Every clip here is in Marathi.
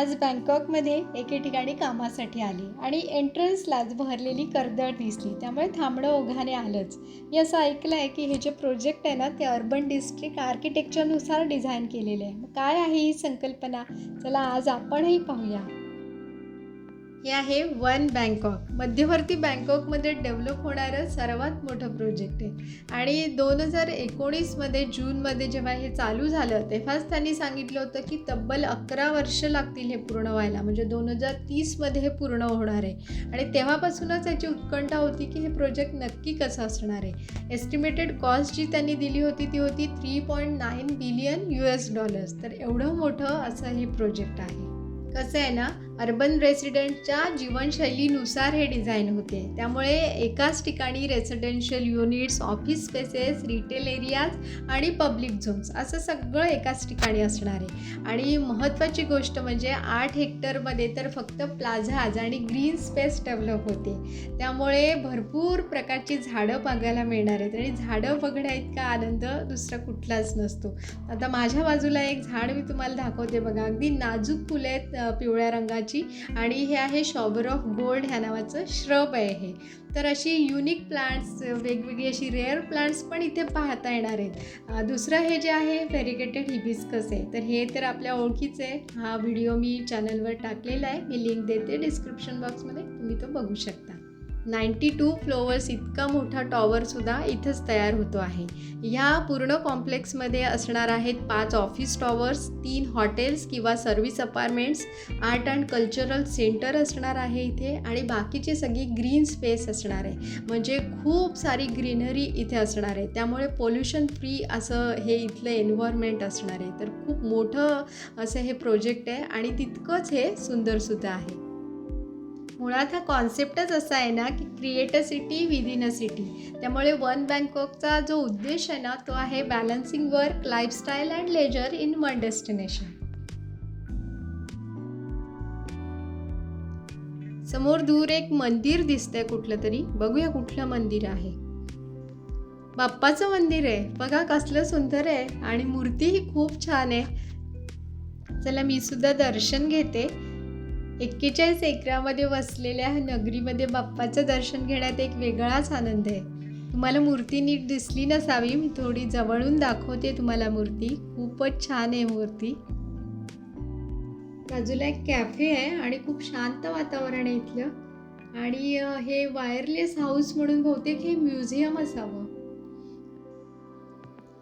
आज बँकॉकमध्ये एके ठिकाणी कामासाठी आले आणि एंट्रन्सलाच भरलेली कर्दळ दिसली. त्यामुळे थांबणं ओघाने आलंच. मी असं ऐकलं आहे की हे जे प्रोजेक्ट आहे ना ते अर्बन डिस्ट्रिक्ट आर्किटेक्चरनुसार डिझाईन केलेले आहे. मग काय आहे ही संकल्पना? चला आज आपणही पाहूया. हे आहे वन बँकॉक. मध्यवर्ती बँकॉकमध्ये डेव्हलप होणारं सर्वात मोठं प्रोजेक्ट आहे. आणि दोन हजार एकोणीसमध्ये जूनमध्ये जेव्हा हे चालू झालं तेव्हाच त्यांनी सांगितलं होतं की तब्बल अकरा वर्ष लागतील हे पूर्ण व्हायला. म्हणजे दोन हजार तीसमध्ये हे पूर्ण होणार आहे. आणि तेव्हापासूनच याची उत्कंठा होती की हे प्रोजेक्ट नक्की कसं असणार आहे. एस्टिमेटेड कॉस्ट जी त्यांनी दिली होती ती होती three point nine billion U S dollars. तर एवढं मोठं असं हे प्रोजेक्ट आहे. कसं आहे ना अर्बन रेसिडेंटच्या जीवनशैलीनुसार हे डिझाईन होते. त्यामुळे एकाच ठिकाणी residential units office spaces retail areas आणि पब्लिक झोन्स असं सगळं एकाच ठिकाणी असणार आहे. आणि महत्त्वाची गोष्ट म्हणजे आठ हेक्टरमध्ये तर फक्त प्लाझाज आणि ग्रीन स्पेस डेव्हलप होते. त्यामुळे भरपूर प्रकारची झाडं बघायला मिळणार आहेत. आणि झाडं बघण्या इतका आनंद दुसरा कुठलाच नसतो. आता माझ्या बाजूला एक झाड मी तुम्हाला दाखवते बघा. अगदी नाजूक फुले आहेत पिवळ्या रंगाची आणि हे आहे शॉबर ऑफ गोल्ड ह्या नावाचं श्रब आहे हे. तर अशी युनिक प्लांट्स वेगवेगळी अशी रेअर प्लांट्स पण इथे पाहता येणार आहेत. दुसरं हे जे आहे फेरिकेटेड हिबिस्कस आहे. तर हे तर आपल्या ओळखीचं आहे. हा व्हिडिओ मी चॅनलवर टाकलेला आहे. मी लिंक देते डिस्क्रिप्शन बॉक्समध्ये तुम्ही तो बघू शकता. नाईंटी टू फ्लोवर्स इतका मोठा टॉवरसुद्धा इथंच तयार होतो आहे. ह्या पूर्ण कॉम्प्लेक्समध्ये असणार आहेत पाच ऑफिस टॉवर्स तीन हॉटेल्स किंवा service apartments art and cultural centre असणार आहे इथे आणि बाकीची सगळी ग्रीन स्पेस असणार आहे. म्हणजे खूप सारी ग्रीनरी इथे असणार आहे. त्यामुळे पोल्युशन फ्री असं हे इथलं एन्व्हायरमेंट असणार आहे. तर खूप मोठं असं हे प्रोजेक्ट आहे आणि तितकंच हे सुंदरसुद्धा आहे. मुळात हा कॉन्सेप्टच असा आहे ना की create a city within a city त्यामुळे वन बँकॉकचा जो उद्देश आहे ना तो आहे balancing work lifestyle and leisure in one destination समोर दूर एक मंदिर दिसतंय कुठलं तरी. बघूया कुठलं मंदिर आहे. बाप्पाचं मंदिर आहे. बघा कसलं सुंदर आहे. आणि मूर्तीही खूप छान आहे. चला मी सुद्धा दर्शन घेते. एक्केचाळीस एकरामध्ये वसलेल्या नगरीमध्ये बाप्पाचं दर्शन घेण्यात एक वेगळाच आनंद आहे. तुम्हाला मूर्ती नीट दिसली नसावी मी थोडी जवळून दाखवते तुम्हाला मूर्ती. खूपच छान आहे मूर्ती. बाजूला एक कॅफे आहे आणि खूप शांत वातावरण आहे इथलं. आणि हे वायरलेस हाऊस म्हणून बहुतेक हे म्युझियम असावं.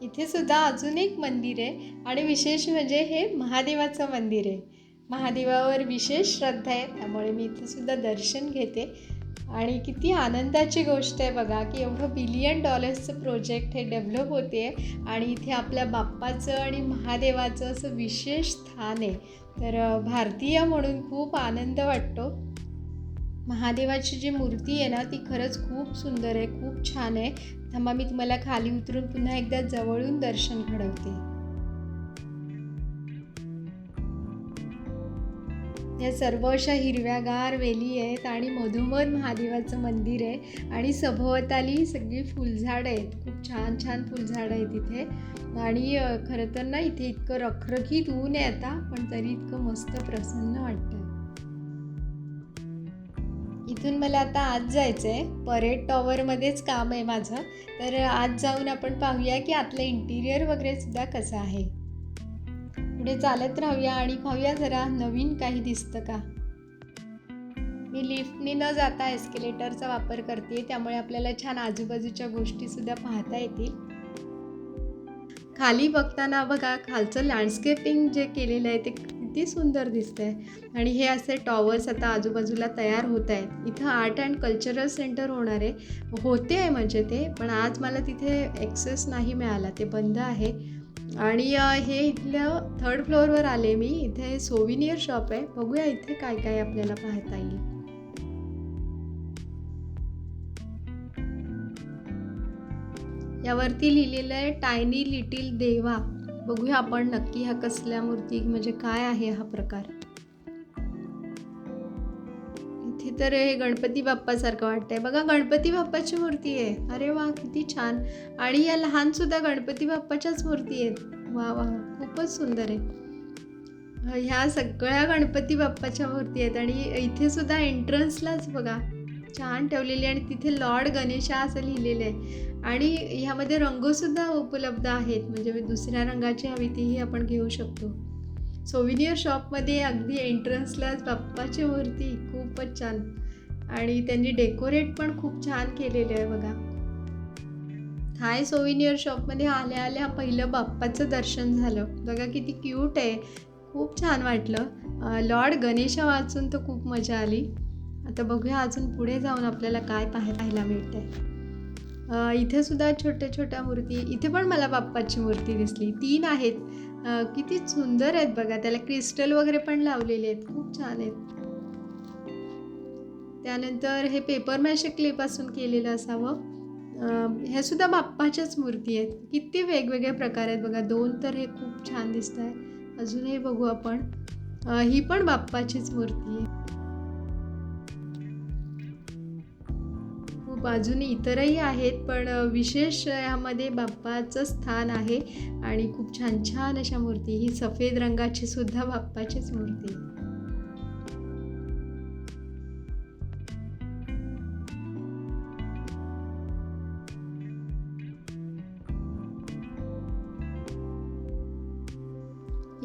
इथे सुद्धा अजून एक मंदिर आहे आणि विशेष म्हणजे हे महादेवाचं मंदिर आहे. महादेवावर विशेष श्रद्धा आहे त्यामुळे मी इथे सुद्धा दर्शन घेते. आणि किती आनंदाची गोष्ट आहे बघा की एवढं बिलियन डॉलर्सचं प्रोजेक्ट हे डेव्हलप होते आणि इथे आपल्या बाप्पाचं आणि महादेवाचं असं विशेष स्थान आहे. तर भारतीय म्हणून खूप आनंद वाटतो. महादेवाची जी मूर्ती आहे ना ती खरंच खूप सुंदर आहे खूप छान आहे. थांबा मी तुम्हाला खाली उतरून पुन्हा एकदा जवळून दर्शन घडवते. या सर्व अशा हिरव्यागार वेली आहेत आणि मधोमध महादेवाचं मंदिर आहे. आणि सभोवताली सगळी फुलझाडं आहेत. खूप छान छान फुलझाडं आहेत इथे. आणि खरं तर ना इथे इतकं रखरखीत ऊन आहे आता पण तरी इतकं मस्त प्रसन्न वाटतं इथून मला आता आज जायचं आहे परेड टॉवरमध्येच काम आहे माझं. तर आज जाऊन आपण पाहूया की आतलं इंटिरियर वगैरे सुद्धा कसं आहे. पुढे चालत राहूया आणि पाहूया जरा नवीन काही दिसतं का. मी लिफ्टने न जाता एस्केलेटरचा वापर करते त्यामुळे आपल्याला छान आजूबाजूच्या गोष्टीसुद्धा पाहता येतील. खाली बघताना बघा खालचं लँडस्केपिंग जे केलेलं आहे ते किती सुंदर दिसतंय. आणि हे असे टॉवर्स आता आजूबाजूला तयार होत आहेत. इथं आर्ट अँड कल्चरल सेंटर होणार आहे. होते आहे म्हणजे ते पण आज मला तिथे ॲक्सेस नाही मिळाला ते बंद आहे. आणि हे इथलं थर्ड फ्लोअरवर आले मी. इथे सोविनियर शॉप आहे. बघूया इथे काय काय आपल्याला पाहता येईल. यावरती लिहिलेलं आहे टायनी लिटिल देवा. बघूया आपण नक्की हा कसल्या मूर्ती म्हणजे काय आहे हा प्रकार. तर हे गणपती बाप्पासारखं वाटतंय. बघा गणपती बाप्पाची मूर्ती आहे. अरे वा किती छान. आणि या लहान सुद्धा गणपती बाप्पाच्याच मूर्ती आहेत. वा वा खूपच सुंदर आहे. ह्या सगळ्या गणपती बाप्पाच्या मूर्ती आहेत. आणि इथे सुद्धा एंट्रन्सलाच बघा. छान ठेवलेली आणि तिथे लॉर्ड गणेशा असं लिहिलेलं आहे. आणि ह्यामध्ये रंगसुद्धा उपलब्ध आहेत. म्हणजे मी दुसऱ्या रंगाची हवी तीही आपण घेऊ शकतो. सोविनियर शॉपमध्ये अगदी एंट्रन्सलाच बाप्पाची मूर्ती खूपच छान. आणि त्यांनी डेकोरेट पण खूप छान केलेले आहे बघा. हाय सोविनियर शॉपमध्ये आल्या आल्या पहिलं बाप्पाचं दर्शन झालं. बघा किती क्यूट आहे. खूप छान वाटलं. लॉर्ड गणेशा वाचून तर खूप मजा आली. आता बघूया अजून पुढे जाऊन आपल्याला काय पाहाय पाहायला मिळतंय. इथे सुद्धा छोट्या छोट्या मूर्ती इथे पण मला बाप्पाची मूर्ती दिसली. तीन आहेत. किती सुंदर आहेत बघा. त्याला क्रिस्टल वगैरे पण लावलेले आहेत. खूप छान आहेत. त्यानंतर हे पेपर मॅशे क्लेपासून केलेलं असावं. ह्या सुद्धा बाप्पाच्याच मूर्ती आहेत. किती वेगवेगळे प्रकार आहेत बघा. दोन तर हे खूप छान दिसत आहे अजूनही बघू आपण. ही पण बाप्पाचीच मूर्ती आहे. बाजूने अजून इतरही आहेत पण विशेष यामध्ये बाप्पाचं स्थान आहे आणि खूप छान छान अशा मूर्ती ही सफेद रंगाची सुद्धा बाप्पाचीच मूर्ती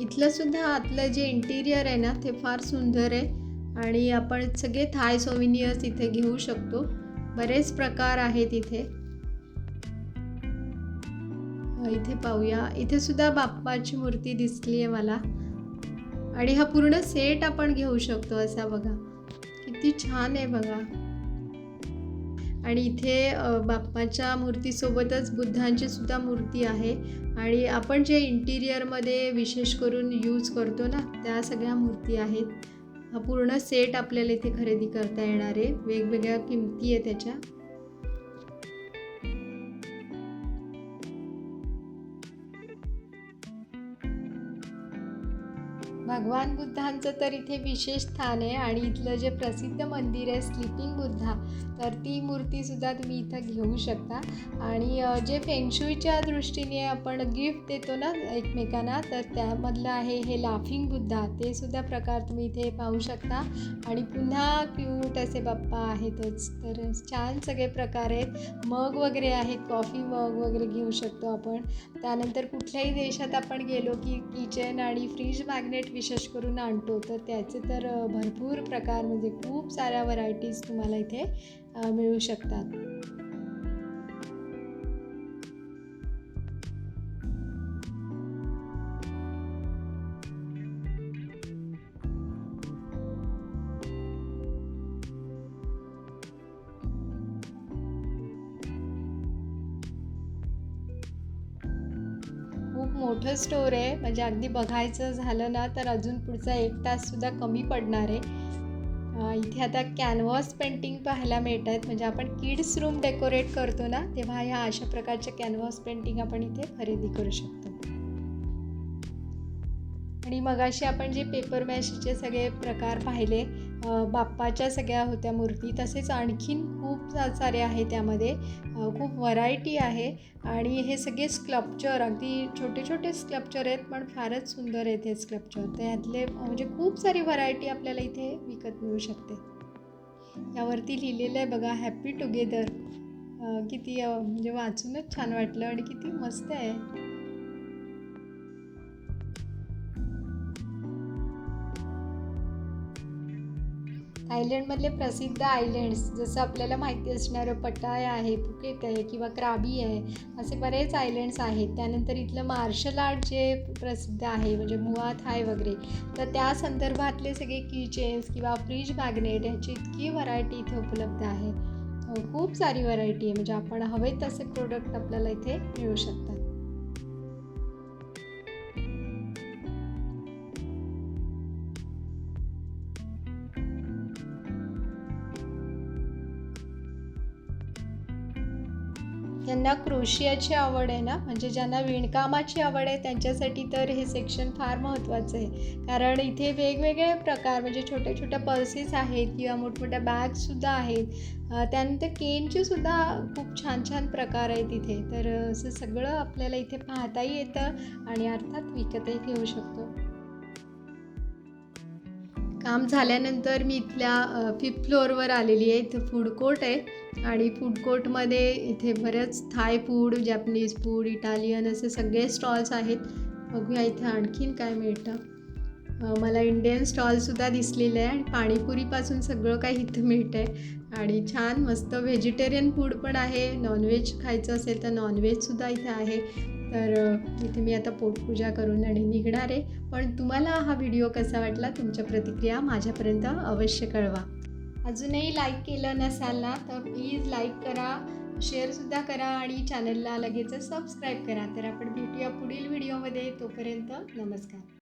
इथलं सुद्धा आतलं जे इंटिरियर आहे ना ते फार सुंदर आहे आणि आपण सगळे थाय सोविनियर्स इथे घेऊ शकतो. बरेच प्रकार आहेत इथे. इथे पाहूया. इथे सुद्धा बाप्पाची मूर्ती दिसली आहे मला. आणि हा पूर्ण सेट आपण घेऊ शकतो असा बघा. किती छान आहे बघा. आणि इथे बाप्पाच्या मूर्तीसोबतच बुद्धांची सुद्धा मूर्ती आहे. आणि आपण जे इंटिरियरमध्ये विशेष करून यूज करतो ना त्या सगळ्या मूर्ती आहेत. हा पूर्ण सेट आपल्याला इथे खरेदी करता येणार आहे. वेगवेगळ्या किमती आहे त्याच्या. भगवान बुद्धांचं तर इथे विशेष स्थान आहे आणि इथलं जे प्रसिद्ध मंदिर आहे स्लिपिंग बुद्धा तर ती मूर्तीसुद्धा तुम्ही इथं घेऊ शकता. आणि जे फेंगशुईच्या दृष्टीने आपण गिफ्ट देतो ना एकमेकांना तर त्यामधलं आहे हे लाफिंग बुद्धा ते सुद्धा प्रकार तुम्ही इथे पाहू शकता. आणि पुन्हा क्यूट असे बाप्पा आहेतच. तर छान सगळे प्रकार आहेत. मग वगैरे आहेत. कॉफी मग वगैरे घेऊ शकतो आपण. त्यानंतर कुठल्याही देशात आपण गेलो की किचन आणि फ्रीज मॅग्नेट विशेष करून आणतो. तर त्याचे तर भरपूर प्रकार म्हणजे खूप साऱ्या व्हरायटीज तुम्हाला इथे मिळू शकतात. मोठं स्टोर आहे. म्हणजे अगदी बघायचं झालं ना तर अजून पुढचा एक ताससुद्धा कमी पडणार आहे. इथे आता कॅनव्हास पेंटिंग पाहायला मिळत आहेत म्हणजे आपण किड्स रूम डेकोरेट करतो ना तेव्हा ह्या अशा प्रकारच्या कॅनव्हास पेंटिंग आपण इथे खरेदी करू शकतो. आणि मगाशी आपण जे पेपर मॅशीचे सगळे प्रकार पाहिले बाप्पाच्या सगळ्या होत्या मूर्ती तसेच आणखीन खूप सारे आहे त्यामध्ये. खूप व्हरायटी आहे. आणि हे सगळे स्क्लप्चर अगदी छोटे छोटे स्क्लप्चर आहेत पण फारच सुंदर आहेत हे स्क्लप्चर तर यातले म्हणजे खूप सारी व्हरायटी आपल्याला इथे विकत मिळू शकते. यावरती लिहिलेलं आहे बघा हॅपी टुगेदर किती म्हणजे वाचूनच छान वाटलं आणि किती मस्त आहे. आयलंडमधले प्रसिद्ध आयलँड्स जसं आपल्याला माहिती असणारं पटाय आहे फुकेट आहे किंवा क्राबी आहे असे बरेच आयलँड्स आहेत. त्यानंतर इथलं मार्शल आर्ट जे प्रसिद्ध आहे म्हणजे मुआ थाय वगैरे तर त्या संदर्भातले सगळे किचेन्स किंवा फ्रीज मॅग्नेट ह्याची इतकी व्हरायटी इथे उपलब्ध आहे. खूप सारी व्हरायटी आहे म्हणजे आपण हवे तसे प्रोडक्ट आपल्याला इथे मिळू शकतात. क्रोशियाची आवड आहे ना? म्हणजे ज्यांना विणकामाची आवड आहे त्यांच्यासाठी तर हे सेक्शन फार महत्त्वाचं आहे. कारण इथे वेगवेगळे प्रकार म्हणजे छोट्या छोट्या पर्सेस आहेत किंवा मोठमोठ्या बॅग्ससुद्धा आहेत. त्यानंतर केनचे सुद्धा खूप छान छान प्रकार आहेत इथे. तर असं सगळं आपल्याला इथे पाहताही येतं आणि अर्थात विकतही घेऊ शकतो. काम झाल्यानंतर मी इथल्या फिफ्थ फ्लोअरवर आलेली आहे. इथं फूड कोर्ट आहे. आणि फूड कोर्टमध्ये इथे बरेच Thai food Japanese food Italian असे सगळे स्टॉल्स आहेत. बघूया इथे आणखीन काय मिळतं. मला इंडियन स्टॉलसुद्धा दिसलेलं आहे. आणि पाणीपुरीपासून सगळं काही इथं मिळतं आहे आणि छान मस्त व्हेजिटेरियन फूड पण आहे. नॉनव्हेज खायचं असेल तर नॉनव्हेजसुद्धा इथे आहे. तर इथे मी आता पोटपूजा करून आणि निघणार आहे. पण तुम्हाला हा व्हिडिओ कसा वाटला तुमच्या प्रतिक्रिया माझ्यापर्यंत अवश्य कळवा. अजूनही लाईक केलं नसाल ना तर प्लीज लाईक करा शेअरसुद्धा करा आणि चॅनलला लगेच सबस्क्राईब करा. तर आपण भेटूया पुढील व्हिडिओमध्ये. तोपर्यंत नमस्कार.